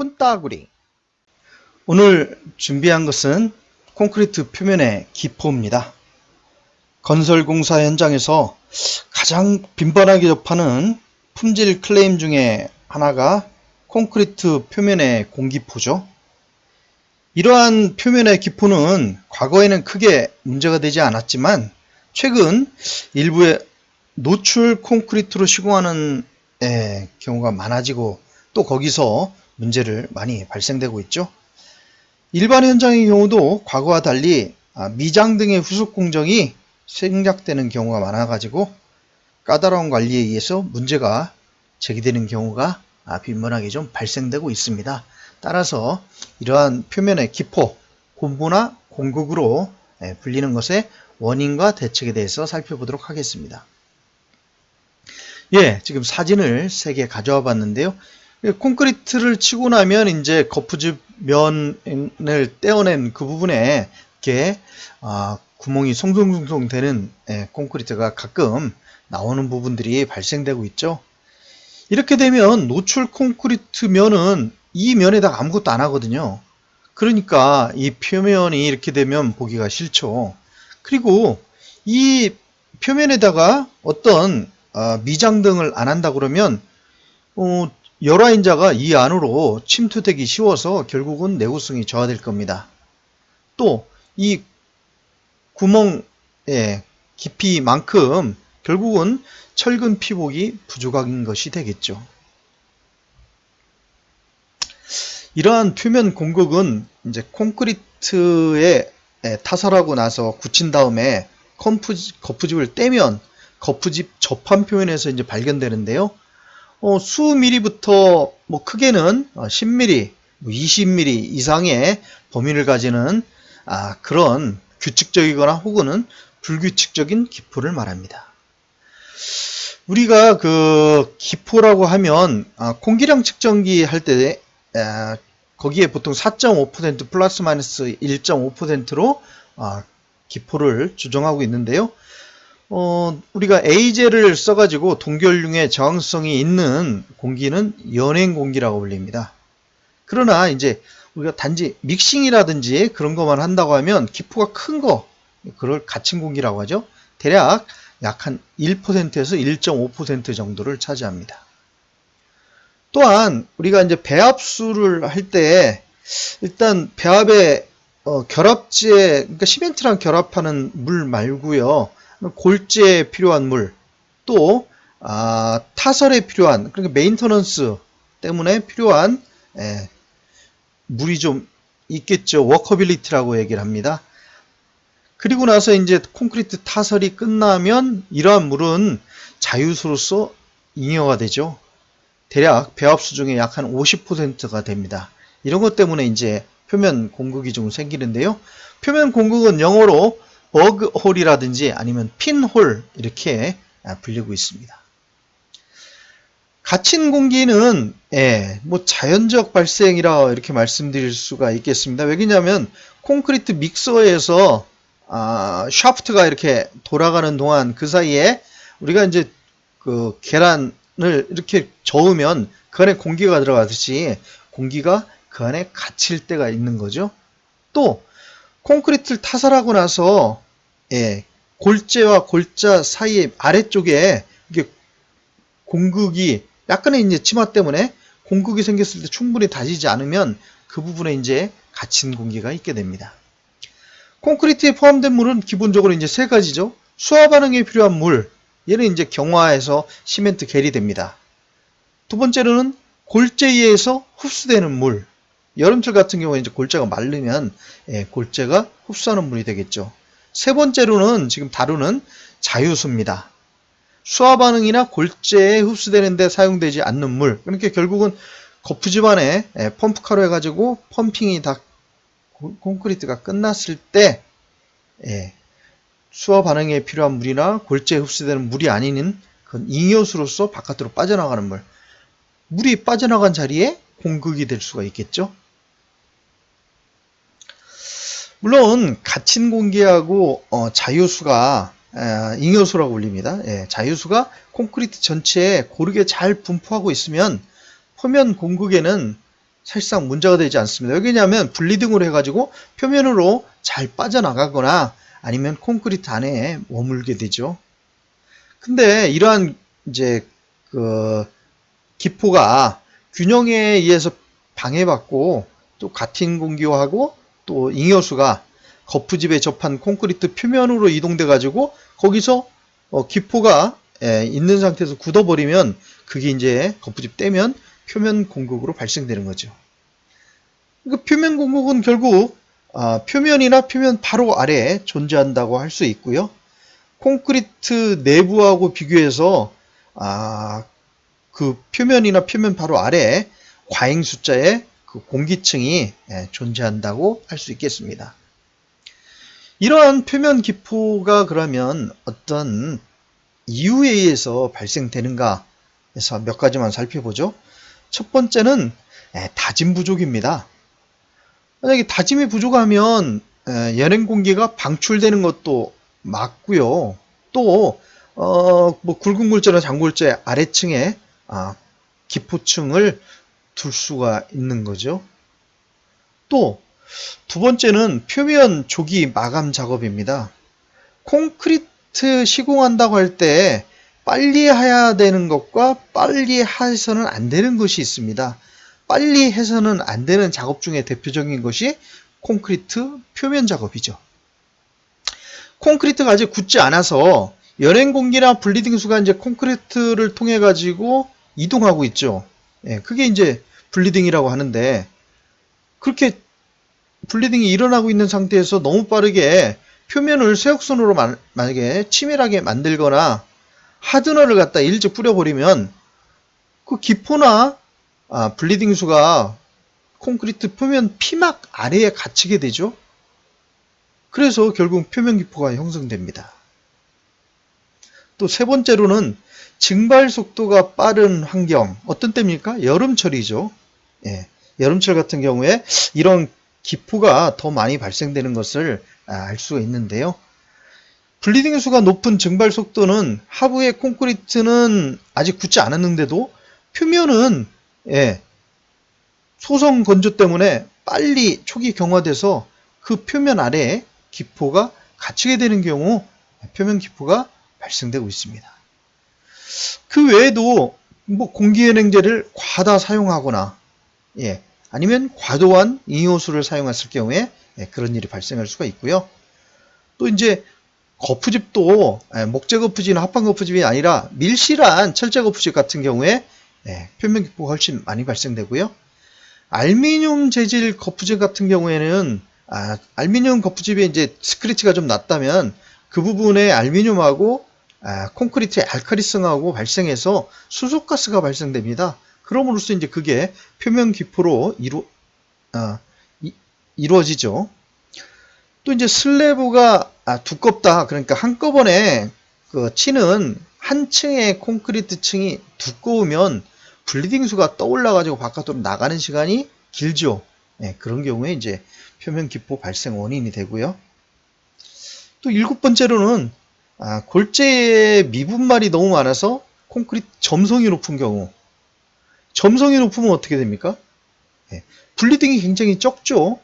콘따구리 오늘 준비한 것은 콘크리트 표면의 기포입니다. 건설 공사 현장에서 가장 빈번하게 접하는 품질 클레임 중에 하나가 콘크리트 표면의 공기포죠. 이러한 표면의 기포는 과거에는 크게 문제가 되지 않았지만 최근 일부의 노출 콘크리트로 시공하는 예, 경우가 많아지고 또 거기서 문제를 많이 발생되고 있죠. 일반 현장의 경우도 과거와 달리 아, 미장 등의 후속 공정이 생략되는 경우가 많아가지고 까다로운 관리에 의해서 문제가 제기되는 경우가 아, 빈번하게 좀 발생되고 있습니다. 따라서 이러한 표면의 기포, 곤보나 공극으로 예, 불리는 것의 원인과 대책에 대해서 살펴보도록 하겠습니다. 예, 지금 사진을 3개 가져와 봤는데요. 콘크리트를 치고 나면 이제 거푸집 면을 떼어낸 그 부분에 이렇게 아, 구멍이 송송송송 되는 예, 콘크리트가 가끔 나오는 부분들이 발생되고 있죠. 이렇게 되면 노출 콘크리트 면은 이 면에다가 아무것도 안 하거든요. 그러니까 이 표면이 이렇게 되면 보기가 싫죠. 그리고 이 표면에다가 어떤 어, 미장 등을 안 한다 그러면 어, 열화인자가 이 안으로 침투되기 쉬워서 결국은 내구성이 저하될 겁니다. 또 이 구멍의 깊이만큼 결국은 철근 피복이 부족한 것이 되겠죠. 이러한 표면 공극은 이제 콘크리트에 타설하고 나서 굳힌 다음에 거푸집을 떼면 거푸집 접한 표면에서 이제 발견되는데요. 어, 수 미리부터 뭐 크게는 10mm, 20mm 이상의 범위를 가지는 아, 그런 규칙적이거나 혹은 불규칙적인 기포를 말합니다. 우리가 그 기포라고 하면 아, 공기량 측정기 할때 거기에 보통 4.5% 플러스 마이너스 1.5%로 아, 기포를 조정하고 있는데요. 어, 우리가 에이젤을 써가지고 동결융에 저항성이 있는 공기는 연행 공기라고 불립니다. 그러나 이제 우리가 단지 믹싱이라든지 그런 것만 한다고 하면 기포가 큰 거, 그걸 갇힌 공기라고 하죠. 대략 약 한 1%에서 1.5% 정도를 차지합니다. 또한 우리가 이제 배합수를 할 때 일단 배합의 어, 결합지에 그러니까 시멘트랑 결합하는 물 말고요. 골재에 필요한 물, 또 아, 타설에 필요한 그러니까 메인터넌스 때문에 필요한 예, 물이 좀 있겠죠. 워커빌리티라고 얘기를 합니다. 그리고 나서 이제 콘크리트 타설이 끝나면 이러한 물은 자유수로서 잉여가 되죠. 대략 배합수 중에 약 한 50%가 됩니다. 이런 것 때문에 이제 표면 공극이 좀 생기는데요. 표면 공극은 영어로 버그홀이라든지 아니면 핀홀 이렇게 불리고 있습니다. 갇힌 공기는 예, 뭐 자연적 발생이라 이렇게 말씀드릴 수가 있겠습니다. 왜냐하면 콘크리트 믹서에서 아, 샤프트가 이렇게 돌아가는 동안 그 사이에 우리가 이제 그 계란을 이렇게 저으면 그 안에 공기가 들어가듯이 공기가 그 안에 갇힐 때가 있는 거죠. 또 콘크리트를 타설하고 나서 예, 골재와 골자 사이에 아래쪽에 이게 공극이 약간의 이제 치마 때문에 공극이 생겼을 때 충분히 다지지 않으면 그 부분에 이제 갇힌 공기가 있게 됩니다. 콘크리트에 포함된 물은 기본적으로 이제 세 가지죠. 수화 반응에 필요한 물, 얘는 이제 경화해서 시멘트 겔이 됩니다. 두 번째로는 골재에 의해서 흡수되는 물. 여름철 같은 경우에 이제 골재가 마르면 예, 골재가 흡수하는 물이 되겠죠. 세 번째로는 지금 다루는 자유수입니다. 수화 반응이나 골재에 흡수되는데 사용되지 않는 물. 그러니까 결국은 거푸집 안에 예, 펌프카로 해가지고 펌핑이 다 콘크리트가 끝났을 때 예, 수화 반응에 필요한 물이나 골재에 흡수되는 물이 아닌 그 잉여수로서 바깥으로 빠져나가는 물. 물이 빠져나간 자리에 공극이 될 수가 있겠죠. 물론 갇힌 공기하고 어, 자유수가 에, 잉여수라고 불립니다. 예, 자유수가 콘크리트 전체에 고르게 잘 분포하고 있으면 표면 공극에는 사실상 문제가 되지 않습니다. 왜냐하면 분리등으로 해가지고 표면으로 잘 빠져나가거나 아니면 콘크리트 안에 머물게 되죠. 근데 이러한 이제 그 기포가 균형에 의해서 방해받고 또 같은 공기와하고 또 잉여수가 거푸집에 접한 콘크리트 표면으로 이동돼 가지고 거기서 어, 기포가 예, 있는 상태에서 굳어버리면 그게 이제 거푸집 떼면 표면 공격으로 발생되는 거죠. 그 표면 공격은 결국 아, 표면이나 표면 바로 아래에 존재한다고 할 수 있고요. 콘크리트 내부하고 비교해서 아, 그 표면이나 표면 바로 아래에 과잉 숫자의 그 공기층이 예, 존재한다고 할 수 있겠습니다. 이러한 표면 기포가 그러면 어떤 이유에 의해서 발생되는가 해서 몇 가지만 살펴보죠. 첫 번째는 예, 다짐 부족입니다. 만약에 다짐이 부족하면 예, 연행 공기가 방출되는 것도 맞고요. 또 어, 뭐 굵은 골재나 장골재 아래층에 아, 기포층을 둘 수가 있는 거죠. 또 두 번째는 표면 조기 마감 작업입니다. 콘크리트 시공한다고 할 때 빨리 해야 되는 것과 빨리 해서는 안 되는 것이 있습니다. 빨리 해서는 안 되는 작업 중에 대표적인 것이 콘크리트 표면 작업이죠. 콘크리트가 아직 굳지 않아서 연행 공기나 분리딩수가 이제 콘크리트를 통해 가지고 이동하고 있죠. 예, 그게 이제 분리딩이라고 하는데 그렇게 분리딩이 일어나고 있는 상태에서 너무 빠르게 표면을 쇠역선으로 만, 만약에 치밀하게 만들거나 하드너를 갖다 일찍 뿌려버리면 그 기포나 아, 블리딩수가 콘크리트 표면 피막 아래에 갇히게 되죠. 그래서 결국 표면 기포가 형성됩니다. 또 세 번째로는 증발 속도가 빠른 환경 어떤 때입니까? 여름철이죠. 예, 여름철 같은 경우에 이런 기포가 더 많이 발생되는 것을 아, 알 수가 있는데요. 블리딩 수가 높은 증발 속도는 하부의 콘크리트는 아직 굳지 않았는데도 표면은 예, 소성 건조 때문에 빨리 초기 경화돼서 그 표면 아래에 기포가 갇히게 되는 경우 표면 기포가 발생되고 있습니다. 그 외에도 뭐 공기연행제를 과다 사용하거나 예, 아니면 과도한 이효수를 사용했을 경우에 예, 그런 일이 발생할 수가 있고요. 또 이제 거푸집도 예, 목재 거푸집이나 합판 거푸집이 아니라 밀실한 철제 거푸집 같은 경우에 예, 표면 기포가 훨씬 많이 발생되고요. 알미늄 재질 거푸집 같은 경우에는 아, 알미늄 거푸집에 이제 스크래치가 좀 났다면 그 부분에 알미늄하고 아, 콘크리트의 알카리성하고 발생해서 수소가스가 발생됩니다. 그럼으로써 이제 그게 표면 기포로 이루, 아, 이, 이루어지죠. 또 이제 슬래브가 아, 두껍다. 그러니까 한꺼번에 그 치는 한 층의 콘크리트 층이 두꺼우면 블리딩 수가 떠올라 가지고 바깥으로 나가는 시간이 길죠. 네, 그런 경우에 이제 표면 기포 발생 원인이 되고요. 또 일곱 번째로는 아, 골재에 미분말이 너무 많아서 콘크리트 점성이 높은 경우 점성이 높으면 어떻게 됩니까? 네, 블리딩이 굉장히 적죠.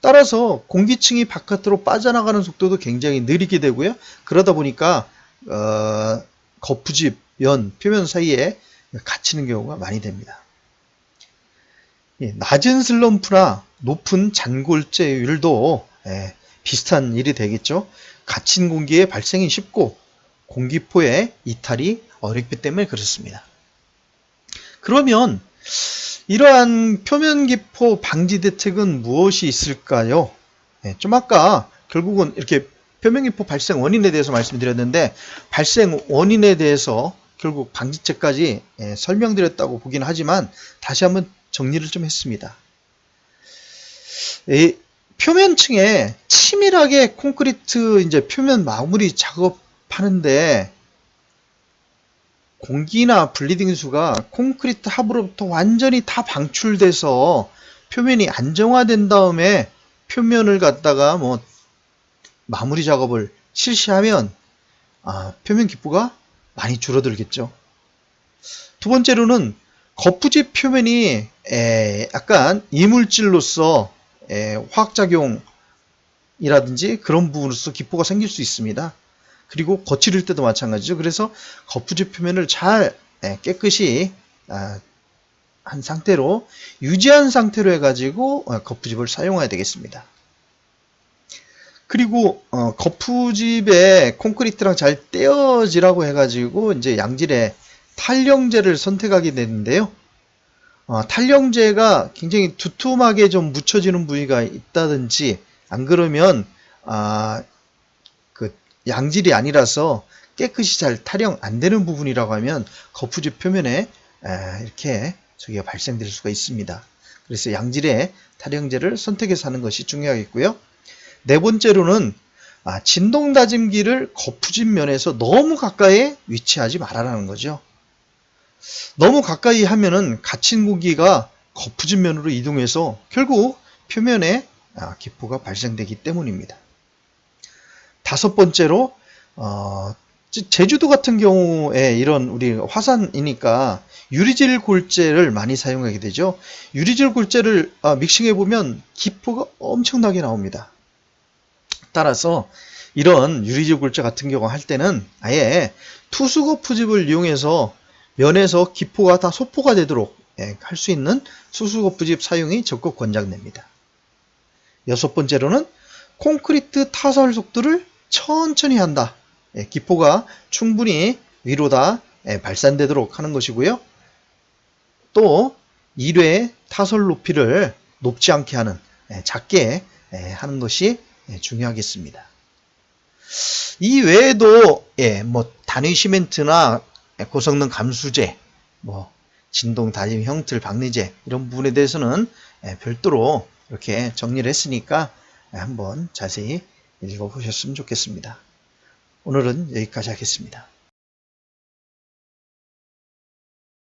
따라서 공기층이 바깥으로 빠져나가는 속도도 굉장히 느리게 되고요. 그러다 보니까 어, 거푸집, 연, 표면 사이에 갇히는 경우가 많이 됩니다. 예, 낮은 슬럼프나 높은 잔골재율도 예, 비슷한 일이 되겠죠. 갇힌 공기의 발생이 쉽고 공기포의 이탈이 어렵기 때문에 그렇습니다. 그러면 이러한 표면 기포 방지 대책은 무엇이 있을까요? 네, 좀 아까 결국은 이렇게 표면 기포 발생 원인에 대해서 말씀드렸는데 발생 원인에 대해서 결국 방지책까지 예, 설명드렸다고 보긴 하지만 다시 한번 정리를 좀 했습니다. 표면층에 치밀하게 콘크리트 이제 표면 마무리 작업하는데 공기나 분리딩 수가 콘크리트 하부로부터 완전히 다 방출돼서 표면이 안정화된 다음에 표면을 갖다가 뭐 마무리 작업을 실시하면 아, 표면 기포가 많이 줄어들겠죠. 두 번째로는 거푸집 표면이 에, 약간 이물질로서 에, 화학작용이라든지 그런 부분으로서 기포가 생길 수 있습니다. 그리고 거칠을 때도 마찬가지죠. 그래서 거푸집 표면을 잘 에, 깨끗이 아, 한 상태로 유지한 상태로 해가지고 어, 거푸집을 사용해야 되겠습니다. 그리고 어, 거푸집에 콘크리트랑 잘 떼어지라고 해가지고 이제 양질의 탈영제를 선택하게 되는데요. 어, 탈영제가 굉장히 두툼하게 좀 묻혀지는 부위가 있다든지 안 그러면 아, 그 양질이 아니라서 깨끗이 잘 탈영 안 되는 부분이라고 하면 거푸집 표면에 에, 이렇게 저기가 발생될 수가 있습니다. 그래서 양질의 탈영제를 선택해서 하는 것이 중요하겠고요. 네 번째로는 아, 진동 다짐기를 거푸집 면에서 너무 가까이 위치하지 말아라는 거죠. 너무 가까이 하면은 갇힌 고기가 거푸집 면으로 이동해서 결국 표면에 아, 기포가 발생되기 때문입니다. 다섯 번째로 어, 제- 제주도 같은 경우에 이런 우리 화산이니까 유리질 골재를 많이 사용하게 되죠. 유리질 골재를 아, 믹싱해 보면 기포가 엄청나게 나옵니다. 따라서 이런 유리질 골재 같은 경우 할 때는 아예 투수거 푸집을 이용해서 면에서 기포가 다 소포가 되도록 예, 할수 있는 수수거 푸집 사용이 적극 권장됩니다. 여섯 번째로는 콘크리트 타설 속도를 천천히 한다. 예, 기포가 충분히 위로 다 예, 발산되도록 하는 것이고요. 또 1회 타설 높이를 높지 않게 하는 예, 작게 예, 하는 것이 예, 중요하겠습니다. 이 외에도 예, 뭐 단위 시멘트나 예, 고성능 감수제, 뭐 진동 다짐 형틀 박리제 이런 부분에 대해서는 예, 별도로 이렇게 정리를 했으니까 예, 한번 자세히 읽어보셨으면 좋겠습니다. 오늘은 여기까지 하겠습니다.